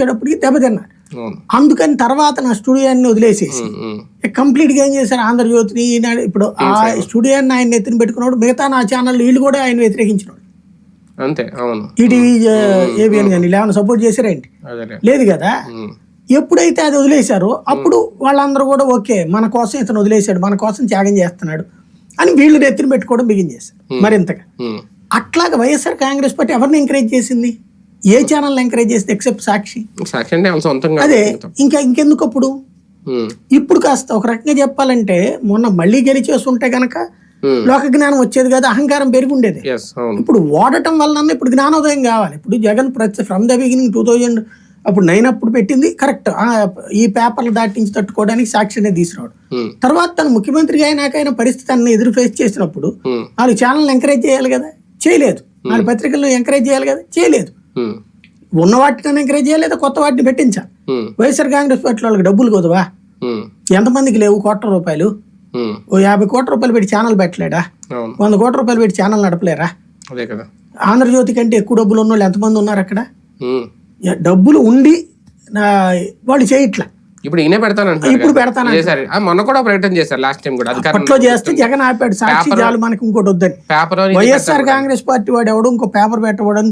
వచ్చేటప్పటికి దెబ్బతిన్నారు అందుకని తర్వాత నా స్టూడియోని వదిలేసేసి. కంప్లీట్గా ఏం చేశారు? ఆంధ్రజ్యోతిని ఈనాడు ఇప్పుడు ఆ స్టూడియోని ఆయన ఎత్తున పెట్టుకున్నాడు మిగతా నా ఛానల్ వీళ్ళు కూడా ఆయన వ్యతిరేకించినాడు అంతే అవును. ఈటీవీ ఏబిఎన్ కానీ లేవన్న సపోర్ట్ చేశారేంటి? లేదు కదా? ఎప్పుడైతే అది వదిలేశారో అప్పుడు వాళ్ళందరూ కూడా ఓకే మన కోసం ఇతను వదిలేశాడు మన కోసం త్యాగం చేస్తున్నాడు అని వీళ్ళు నెత్తిన పెట్టుకోవడం బిగిన్ చేశారు. మరింతగా. అట్లాగా వైఎస్ఆర్ కాంగ్రెస్ పార్టీ ఎవరిని ఎంకరేజ్ చేసింది? ఏ ఛానల్ ఎంకరేజ్ చేసింది ఎక్సెప్ట్ సాక్షి? సాక్షి అంటే సొంతంగా అదే ఇంకా ఇంకెందుకు అప్పుడు ఇప్పుడు కాస్త ఒక రకంగా చెప్పాలంటే మొన్న మళ్ళీ గెలిచేస్తుంటే గనక. లోక జ్ఞానం వచ్చేది కదా అహంకారం పెరిగి ఉండేది ఎస్ అవును. ఇప్పుడు ఓడటం వలన ఇప్పుడు జ్ఞానోదయం కావాలి. ఇప్పుడు జగన్ ప్రతి from the beginning two thousand అప్పుడు నైన్ అప్పుడు పెట్టింది కరెక్ట్ ఈ పేపర్లు దాటించి తట్టుకోవడానికి సాక్షినే తీసుకురావడం. తర్వాత తను ముఖ్యమంత్రిగా అయినాకైనా పరిస్థితి అన్ని ఎదురు ఫేస్ చేసినప్పుడు నాలుగు ఛానల్ ఎంకరేజ్ చేయాలి కదా? చేయలేదు. నాలుగు పత్రికలను ఎంకరేజ్ చేయాలి కదా? చేయలేదు. ఉన్న వాటిని ఎంకరేజ్ చేయాలి లేదా కొత్త వాటిని పెట్టించాలి ఉమ్, వైఎస్ఆర్ కాంగ్రెస్ పార్టీ వాళ్ళకి డబ్బులు కొదవా? ఎంతమందికి లేవు కోట్ల రూపాయలు. ఓ యాభై కోట్ల రూపాయలు పెట్టి ఛానల్ పెట్టలేడా? వంద కోట్ల రూపాయలు పెట్టి ఛానల్ నడపలేరా? అదే కదా. ఆంధ్రజ్యోతి కంటే ఎక్కువ డబ్బులు ఉన్న వాళ్ళు ఎంతమంది ఉన్నారు అక్కడ? డబ్బులు ఉండి వాళ్ళు చేయట్లా. ఇప్పుడు ఈయనే పెడతానంటారు ఇప్పుడు పెడతానంటున్నారు. చేశారు మొన్న కూడా ప్రకటన చేశారు లాస్ట్ టైం కూడా. అప్పట్లో చేస్తే జగన్ ఆపాడు. సాక్షి చాలు మనకి ఇంకోటి వద్దని. పేపర్ వైఎస్ఆర్ కాంగ్రెస్ పార్టీ వాడు ఎవడు ఇంకో పేపర్ పెట్టవడం